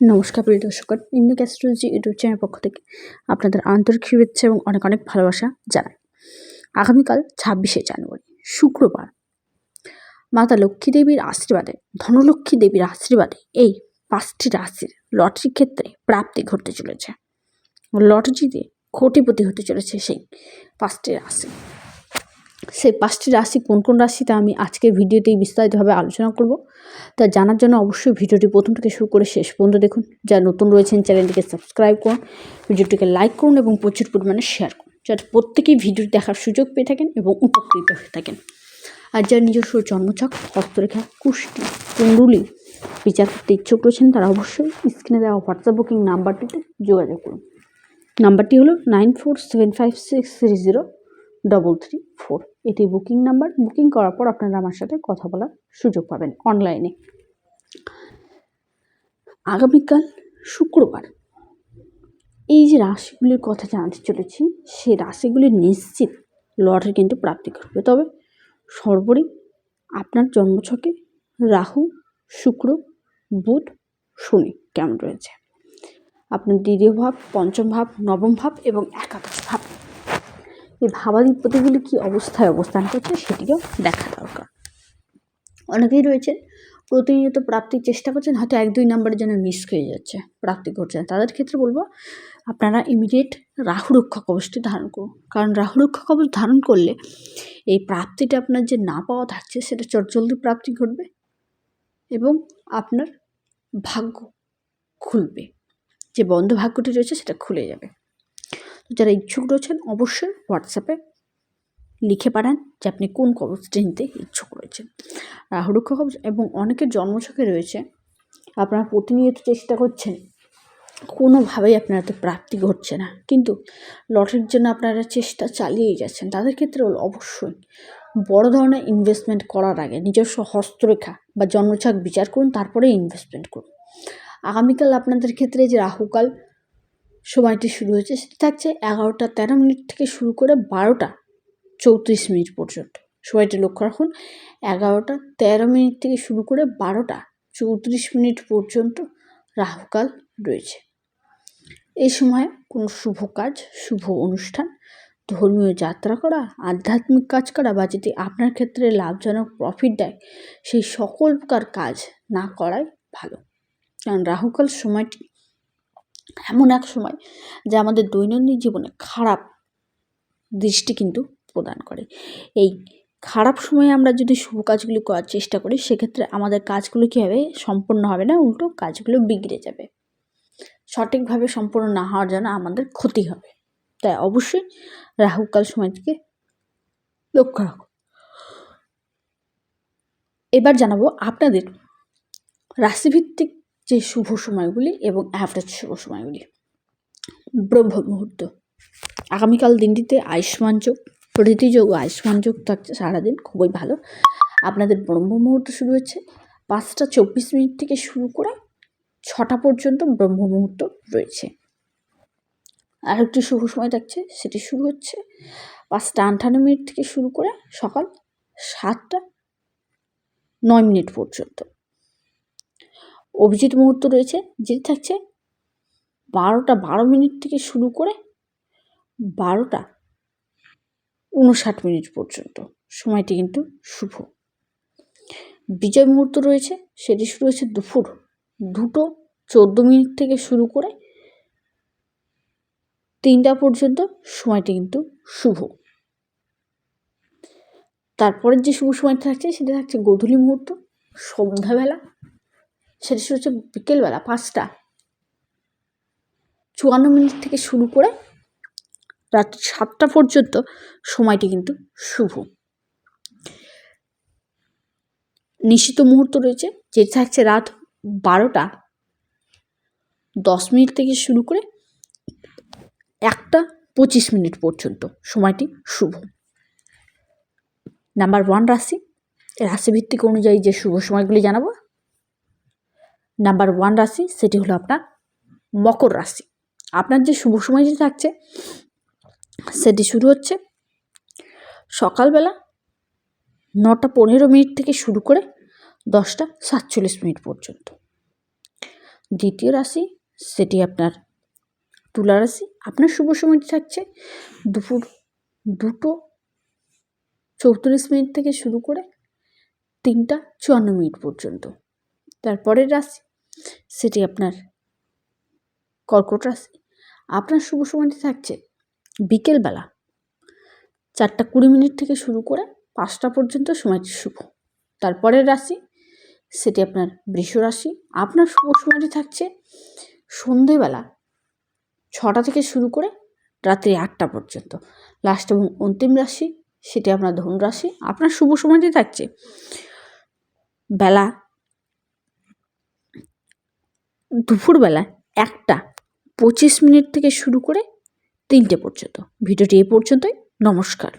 নমস্কার প্রিয় দর্শকগণ Indic astrology YouTube চ্যানেলের পক্ষ থেকে আপনাদের আন্তরিক শুভেচ্ছা এবং অনেক অনেক ভালোবাসা জানাই। আগামীকাল ছাব্বিশে জানুয়ারি, শুক্রবার। মাতা লক্ষ্মী দেবীর আশীর্বাদে, ধনলক্ষ্মী দেবীর আশীর্বাদে এই পাঁচটি রাশির লটারির ক্ষেত্রে প্রাপ্তি ঘটতে চলেছে। লটারিতে কোটিপতি হতে চলেছে সেই পাঁচটি রাশি। সেই পাঁচটি রাশি কোন কোন রাশিতে আমি আজকের ভিডিওতেই বিস্তারিতভাবে আলোচনা করব, তা জানার জন্য অবশ্যই ভিডিওটি প্রথম থেকে শুরু করে শেষ পর্যন্ত দেখুন। যারা নতুন রয়েছেন, চ্যানেলটিকে সাবস্ক্রাইব করুন, ভিডিওটিকে লাইক করুন এবং প্রচুর পরিমাণে শেয়ার করুন, যাতে প্রত্যেকেই ভিডিওটি দেখার সুযোগ পেয়ে থাকেন এবং উপকৃত হয়ে থাকেন। আর যারা নিজস্ব জন্মছক, হস্তরেখা, কুষ্টি, কুণ্ডুলি বিচার করতে ইচ্ছুক রয়েছেন, তারা অবশ্যই স্ক্রিনে দেওয়া হোয়াটসঅ্যাপ বুকিং নাম্বারটিতে যোগাযোগ করুন। নাম্বারটি হলো nine four seven five six three zero double three four. এটি বুকিং নাম্বার। বুকিং করার পর আপনারা আমার সাথে কথা বলার সুযোগ পাবেন অনলাইনে। আগামীকাল শুক্রবার। এই যে রাশিগুলির কথা জানতে চলেছি, সেই রাশিগুলি নিশ্চিত লটারি কিন্তু প্রাপ্তি করবে তবে সর্বোপরি আপনার জন্মছকে রাহু, শুক্র, বুধ, শনি কেমন রয়েছে? আপনার দ্বিতীয় ভাব, পঞ্চম ভাব, নবম ভাব এবং একাদশ ভাব এই ভাবাধিপতিগুলি কী অবস্থায় অবস্থান করছে সেটিও দেখা দরকার। অনেকেই রয়েছে প্রতিনিয়ত প্রাপ্তির চেষ্টা করছেন, হয়তো এক দুই নাম্বারের জন্য মিস হয়ে যাচ্ছে প্রাপ্তি করছেন। তাদের ক্ষেত্রে বলব, আপনারা ইমিডিয়েট রাহু রক্ষা কবচটি ধারণ করুন। কারণ রাহু রক্ষা কবচ ধারণ করলে এই প্রাপ্তিটা আপনার যে না পাওয়া থাকছে, সেটা চটজলদি প্রাপ্তি ঘটবে এবং আপনার ভাগ্য খুলবে। যে বন্ধ ভাগ্যটি রয়েছে, সেটা খুলে যাবে। যারা ইচ্ছুক রয়েছেন, অবশ্যই হোয়াটসঅ্যাপে লিখে পাঠান যে আপনি কোন কবচটি নিতে ইচ্ছুক রয়েছেন। রাহুরক্ষ কবচ এবং অনেকের জন্মছকে রয়েছে। আপনারা প্রতিনিয়ত চেষ্টা করছেন, কোনোভাবেই আপনার তো প্রাপ্তি ঘটছে না। কিন্তু লটারির জন্য আপনারা চেষ্টা চালিয়েই যাচ্ছেন। তাদের ক্ষেত্রে অবশ্যই বড় ধরনের ইনভেস্টমেন্ট করার আগে নিজস্ব হস্তরেখা বা জন্মছক বিচার করুন তারপরে ইনভেস্টমেন্ট করুন। আগামীকাল আপনাদের ক্ষেত্রে যে রাহুকাল সময়টি শুরু হয়েছে, সেটা থাকছে এগারোটা তেরো মিনিট থেকে শুরু করে বারোটা চৌত্রিশ মিনিট পর্যন্ত। সময়টি লক্ষ্য রাখুন, এগারোটা তেরো মিনিট থেকে শুরু করে বারোটা চৌত্রিশ মিনিট পর্যন্ত রাহুকাল রয়েছে। এই সময় কোনো শুভ কাজ, শুভ অনুষ্ঠান, ধর্মীয় যাত্রা করা, আধ্যাত্মিক কাজ করা বা যদি আপনার ক্ষেত্রে লাভজনক প্রফিট দেয়, সেই সকল প্রকার কাজ না করাই ভালো। কারণ রাহুকাল সময়টি এমন এক সময় যা আমাদের দৈনন্দিন জীবনে খারাপ দৃষ্টি কিন্তু প্রদান করে। এই খারাপ সময়ে আমরা যদি শুভ কাজগুলি করার চেষ্টা করি, সেক্ষেত্রে আমাদের কাজগুলো কী হবে সম্পূর্ণ হবে না, উল্টো কাজগুলো বিগড়ে যাবে। সঠিকভাবে সম্পূর্ণ না হওয়ার জন্য আমাদের ক্ষতি হবে। তাই অবশ্যই রাহুকাল সময়টিকে লক্ষ্য রাখো। এবার জানাব আপনাদের রাশিভিত্তিক যে শুভ সময়গুলি এবং অ্যাভারেজ শুভ সময়গুলি। ব্রহ্ম মুহূর্ত। আগামীকাল দিনটিতে আয়ুষ্মান যোগ প্রীতিযোগ আয়ুষ্মান যোগ থাকছে সারাদিন খুবই ভালো। আপনাদের ব্রহ্ম মুহূর্ত শুরু হচ্ছে পাঁচটা চব্বিশ মিনিট থেকে শুরু করে ছটা পর্যন্ত ব্রহ্ম মুহূর্ত রয়েছে। আর একটি শুভ সময় থাকছে, সেটি শুরু হচ্ছে পাঁচটা আটান্ন মিনিট থেকে শুরু করে সকাল সাতটা নয় মিনিট পর্যন্ত। অভিজিৎ মুহূর্ত রয়েছে যেটি থাকছে। বারোটা বারো মিনিট থেকে শুরু করে বারোটা উনষাট মিনিট পর্যন্ত। সময়টি কিন্তু শুভ। বিজয় মুহূর্ত রয়েছে, সেটি শুরু হয়েছে দুপুর দুটো চোদ্দ মিনিট থেকে শুরু করে তিনটা পর্যন্ত। সময়টি কিন্তু শুভ। তারপরের যে শুভ সময়টা থাকছে, সেটা থাকছে গোধূলি মুহূর্ত, সন্ধ্যাবেলা। সেটা হচ্ছে বিকেলবেলা, পাঁচটা। চুয়ান্ন মিনিট থেকে শুরু করে রাত সাতটা পর্যন্ত সময়টি কিন্তু শুভ। নিশ্চিত মুহূর্ত রয়েছে যেটি থাকছে রাত বারোটা, দশ মিনিট থেকে শুরু করে একটা পঁচিশ মিনিট পর্যন্ত সময়টি শুভ। নাম্বার ওয়ান রাশি, রাশিভিত্তিক অনুযায়ী যে শুভ সময়গুলি জানাব নাম্বার ওয়ান রাশি, সেটি হলো আপনার মকর রাশি। আপনার যে শুভ সময়টি থাকছে, সেটি শুরু হচ্ছে সকালবেলা নটা পনেরো মিনিট থেকে শুরু করে দশটা সাতচল্লিশ মিনিট পর্যন্ত। দ্বিতীয় রাশি, সেটি আপনার তুলা রাশি। আপনার শুভ সময়টি থাকছে দুপুর দুটো চৌত্রিশ মিনিট থেকে শুরু করে তিনটা চুয়ান্ন মিনিট পর্যন্ত। তারপরের রাশি সেটি আপনার কর্কট রাশি। আপনার শুভ সময়টি থাকছে বিকেলবেলা চারটা কুড়ি মিনিট থেকে শুরু করে পাঁচটা পর্যন্ত সময়টি শুভ। তারপরের রাশি, সেটি আপনার বৃষ রাশি। আপনার শুভ সময়টি থাকছে সন্ধেবেলা ছটা থেকে শুরু করে রাত্রি আটটা পর্যন্ত। লাস্ট এবং অন্তিম রাশি, সেটি আপনার ধনু রাশি। আপনার শুভ সময়টি থাকছে বেলা দুপুরবেলা একটা পঁচিশ মিনিট থেকে শুরু করে তিনটে পর্যন্ত। ভিডিওটি এ পর্যন্তই। নমস্কার।